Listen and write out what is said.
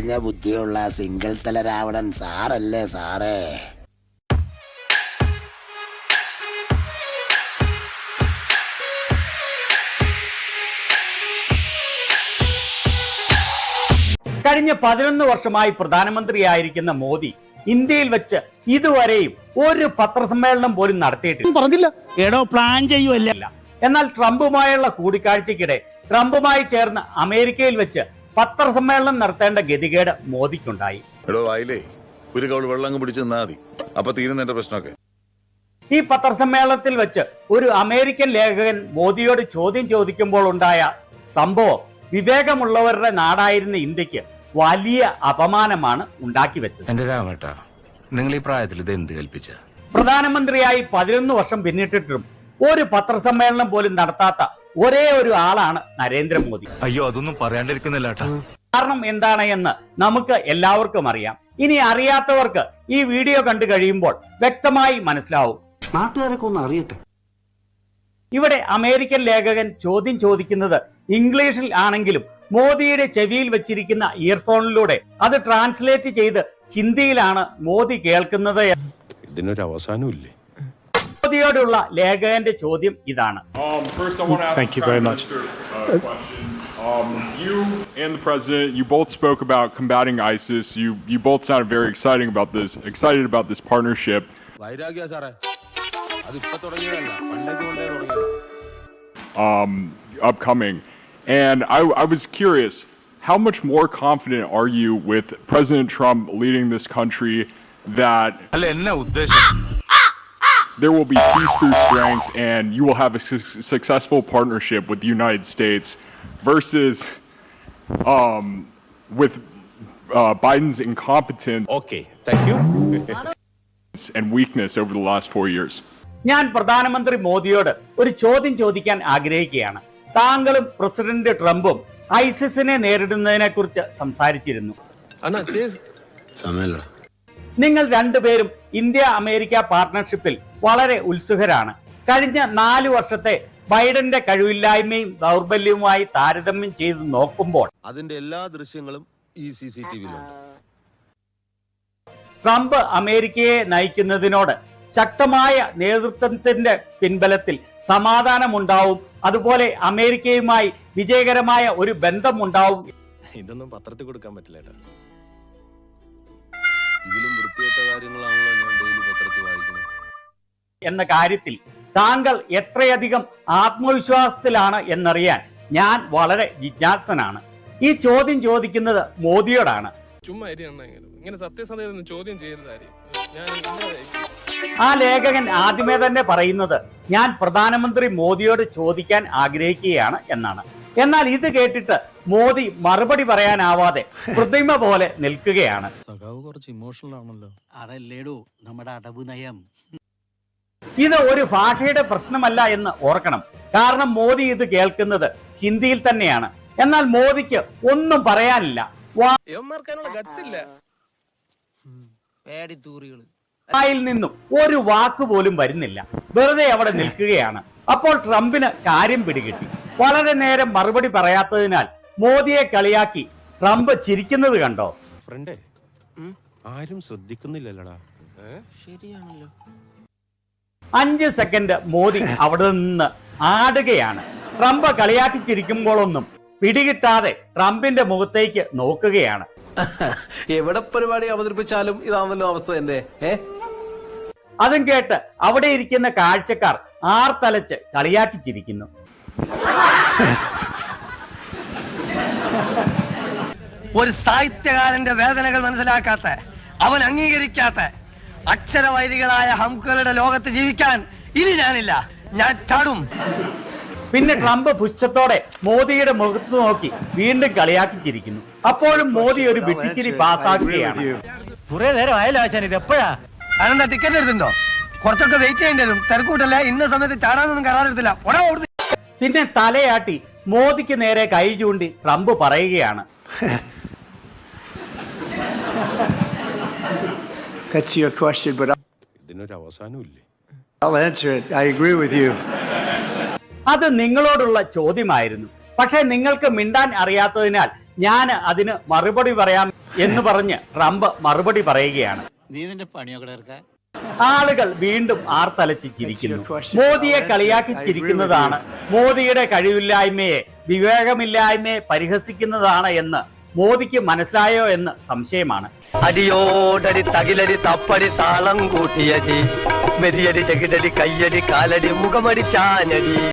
വളഞ്ഞ ബുദ്ധിയുള്ള സിംഗിൾ തല രാവണൻ സാറല്ലേ സാറേ? കഴിഞ്ഞ പതിനൊന്ന് വർഷമായി പ്രധാനമന്ത്രിയായിരിക്കുന്ന മോദി ഇന്ത്യയിൽ വെച്ച് ഇതുവരെയും ഒരു പത്രസമ്മേളനം പോലും നടത്തിയിട്ടില്ല. പറഞ്ഞില്ല. എടോ പ്ലാൻ ചെയ്യുമല്ല എന്നാൽ ട്രംപുമായുള്ള കൂടിക്കാഴ്ചയ്ക്കിടെ ട്രംപുമായി ചേർന്ന് അമേരിക്കയിൽ വെച്ച് പത്രസമ്മേളനം നടത്തേണ്ട ഗതികേട് മോദിക്കുണ്ടായി. ഒരു കൗൾ വെള്ളം അങ്ങ് പിടിച്ച് നിന്നാ മതി. അപ്പൊ തീരുന്ന എന്റെ പ്രശ്നമൊക്കെ? ഈ പത്രസമ്മേളനത്തിൽ വെച്ച് ഒരു അമേരിക്കൻ ലേഖകൻ മോദിയോട് ചോദ്യം ചോദിക്കുമ്പോൾ ഉണ്ടായ സംഭവം വിവേകമുള്ളവരുടെ നാടായിരുന്ന ഇന്ത്യയ്ക്ക് വലിയ അപമാനമാണ് ഉണ്ടാക്കി വെച്ചത്. എന്റെ രാമേട്ട നിങ്ങൾ ഈ പ്രായത്തിൽ ഇത് എന്ത് കൽപ്പിച്ച? പ്രധാനമന്ത്രിയായി പതിനൊന്ന് വർഷം പിന്നിട്ടിട്ടും ഒരു പത്രസമ്മേളനം പോലും നടത്താത്ത ഒരേ ഒരു ആളാണ് നരേന്ദ്രമോദി. അയ്യോ അതൊന്നും പറയാണ്ടിരിക്കുന്നില്ല കാരണം എന്താണ് എന്ന് നമുക്ക് എല്ലാവർക്കും അറിയാം. ഇനി അറിയാത്തവർക്ക് ഈ വീഡിയോ കണ്ടു കഴിയുമ്പോൾ വ്യക്തമായി മനസ്സിലാവും. നാട്ടുകാരൊക്കെ ഒന്ന് അറിയട്ടെ. ഇവിടെ അമേരിക്കൻ ലേഖകൻ ചോദ്യം ചോദിക്കുന്നത് ഇംഗ്ലീഷിൽ ആണെങ്കിലും മോദിയുടെ ചെവിയിൽ വെച്ചിരിക്കുന്ന ഇയർഫോണിലൂടെ. അത് ട്രാൻസ്ലേറ്റ് ചെയ്ത് ഹിന്ദിയിലാണ് മോദി കേൾക്കുന്നത്. ഇതിനൊരു അവസാനമില്ലേ മോദിയോടുള്ള ലേഖകന്റെ ചോദ്യം ഇതാണ് Um, first, I want to ask Thank the you Prime very much. Minister a question. Um, you and the President, you both spoke about combating ISIS. You you both sounded very exciting about this, excited about this partnership. വൈരാഗ്യ സാറേ അതിപ്പോ തുടങ്ങിയതല്ല പണ്ടേക്ക് കൊണ്ടേ തുടങ്ങിയതാ um, upcoming. And I, I was curious, how much more confident are you with President Trump leading this country that അല്ല എന്നാ ഉദ്ദേശം there will be peace through strength and you will have a su- successful partnership with the United States versus um, with uh, Biden's incompetence Okay, thank you. and weakness over the last four years? ഞാൻ പ്രധാനമന്ത്രി മോദിയോട് ഒരു ചോദ്യം ചോദിക്കാൻ ആഗ്രഹിക്കുകയാണ് താങ്കളും president ട്രംപും ഐസിസിനെ നേരിടുന്നതിനെ കുറിച്ച് സംസാരിച്ചിരുന്നു നിങ്ങൾ രണ്ടുപേരും ഇന്ത്യ അമേരിക്ക പാർട്ട്ണർഷിപ്പിൽ വളരെ ഉത്സുകരാണ്. കഴിഞ്ഞ നാല് വർഷത്തെ ബൈഡന്റെ കഴിവില്ലായ്മയും ദൗർബല്യവുമായി താരതമ്യം ചെയ്ത് നോക്കുമ്പോൾ അതിന്റെ എല്ലാ ദൃശ്യങ്ങളും ഈ സി സി ടി ട്രംപ് അമേരിക്കയെ നയിക്കുന്നതിനോട് ശക്തമായ നേതൃത്വത്തിന്റെ പിൻബലത്തിൽ സമാധാനമുണ്ടാവും. അതുപോലെ അമേരിക്കയുമായി വിജയകരമായ ഒരു ബന്ധമുണ്ടാവും. ഇതൊന്നും പത്രത്തിൽ കൊടുക്കാൻ പറ്റില്ല ഇതിലും വൃത്തികെട്ട കാര്യങ്ങളാണല്ലോ ഞാൻ ഡെയിലി പത്രത്തിൽ വായിക്കുന്നത്. എന്ന കാര്യത്തിൽ താങ്കൾ എത്രയധികം ആത്മവിശ്വാസത്തിലാണ് എന്നറിയാൻ ഞാൻ വളരെ ജിജ്ഞാസനാണ്. ഈ ചോദ്യം ചോദിക്കുന്നത് മോദിയോടാണ്. ചുമ്മാ ഇങ്ങനെ സത്യസന്ധത ചോദ്യം ആ ലേഖകൻ ആദ്യമേ തന്നെ പറയുന്നത് ഞാൻ പ്രധാനമന്ത്രി മോദിയോട് ചോദിക്കാൻ ആഗ്രഹിക്കുകയാണ് എന്നാണ്. എന്നാൽ ഇത് കേട്ടിട്ട് മോദി മറുപടി പറയാനാവാതെ പ്രതിമ പോലെ നിൽക്കുകയാണ്. സഖാവ് കുറച്ച് ഇമോഷണൽ ആണല്ലോ. അതല്ലേടോ നമ്മുടെ അടവ് നയം. ഇത് ഒരു ഭാഷയുടെ പ്രശ്നമല്ല എന്ന് ഓർക്കണം. കാരണം മോദി ഇത് കേൾക്കുന്നത് ഹിന്ദിയിൽ തന്നെയാണ്. എന്നാൽ മോദിക്ക് ഒന്നും പറയാനില്ല. ിൽ വായിൽ നിന്നും ഒരു വാക്ക് പോലും വരുന്നില്ല. വെറുതെ അവിടെ നിൽക്കുകയാണ്. അപ്പോൾ ട്രംപിന് കാര്യം പിടികിട്ടി. വളരെ നേരം മറുപടി പറയാത്തതിനാൽ മോദിയെ കളിയാക്കി ട്രംപ് ചിരിക്കുന്നത് കണ്ടോ? ഫ്രണ്ടേ ആരും ശ്രദ്ധിക്കുന്നില്ലല്ലടാ. ശരിയാണല്ലോ. അഞ്ച് സെക്കൻഡ് മോദി അവിടെ നിന്ന് ആടുകയാണ്. ട്രംപ് കളിയാക്കി ചിരിക്കുമ്പോഴൊന്നും പിടികിട്ടാതെ ട്രംപിന്റെ മുഖത്തേക്ക് നോക്കുകയാണ്. എവിടെ പരിപാടി അവതരിപ്പിച്ചാലും ഇതാണല്ലോ അവസ്ഥ എന്റെ അതും കേട്ട് അവിടെ ഇരിക്കുന്ന കാഴ്ചക്കാർ ആർത്തലച്ച് കളിയാക്കി ചിരിക്കുന്നു. ഒരു സാഹിത്യകാരന്റെ വേദനകൾ മനസ്സിലാക്കാത്ത അവൻ അംഗീകരിക്കാത്ത അക്ഷരവൈരികളായ ഹംകുകളുടെ ലോകത്ത് ജീവിക്കാൻ ഇനി ഞാനില്ല. ഞാൻ ചാടും. പിന്നെ ട്രംപ് പുച്ഛത്തോടെ മോദിയുടെ മുഖത്ത് നോക്കി വീണ്ടും കളിയാക്കി ചിരിക്കുന്നു അപ്പോഴും മോദി ഒരു വിട്ടിച്ചിരി പാസ്സാക്കുകയാണ്. കുറെ നേരം ആയല്ലോ ആശാൻ ഇത് എപ്പോഴാ അതെന്താ ടിക്കറ്റ് എടുത്തിട്ടുണ്ടോ? കുറച്ചൊക്കെ വെയിറ്റ് ചെയ്യേണ്ടി വരും. തിരക്കൂട്ടല്ല? ഇന്ന സമയത്ത് ചാടാനൊന്നും കരാറെടുത്തില്ല ഉടനെ ഓടുന്നു പിന്നെ തലയാട്ടി മോദിക്ക് നേരെ കൈ ചൂണ്ടി ട്രംപ് പറയുകയാണ്. That's your question, but ഇതിനൊരു അവസാനമില്ലേ? I'll answer it. I agree with you. അത് നിങ്ങളോടുള്ള ചോദ്യമായിരുന്നു. പക്ഷെ നിങ്ങൾക്ക് മിണ്ടാൻ അറിയാത്തതിനാൽ ഞാൻ അതിന് മറുപടി പറയാം എന്ന് പറഞ്ഞ് ട്രംപ് മറുപടി പറയുകയാണ്. നീ നിന്റെ പണിയൊക്കെ ആളുകൾ വീണ്ടും ആർത്തലച്ച് ചിരിക്കുന്നു മോദിയെ കളിയാക്കി ചിരിക്കുന്നതാണ്. മോദിയുടെ കഴിവില്ലായ്മയെ വിവേകമില്ലായ്മയെ പരിഹസിക്കുന്നതാണ് എന്ന് മോദിക്ക് മനസ്സിലായോ എന്ന് സംശയമാണ്. അടിയോടടി തകിലടി തപ്പടി താളം കൂട്ടിയടി. മെതിയടി ചകിടടി കയ്യടി കാലടി മുഖമടി ചാനടി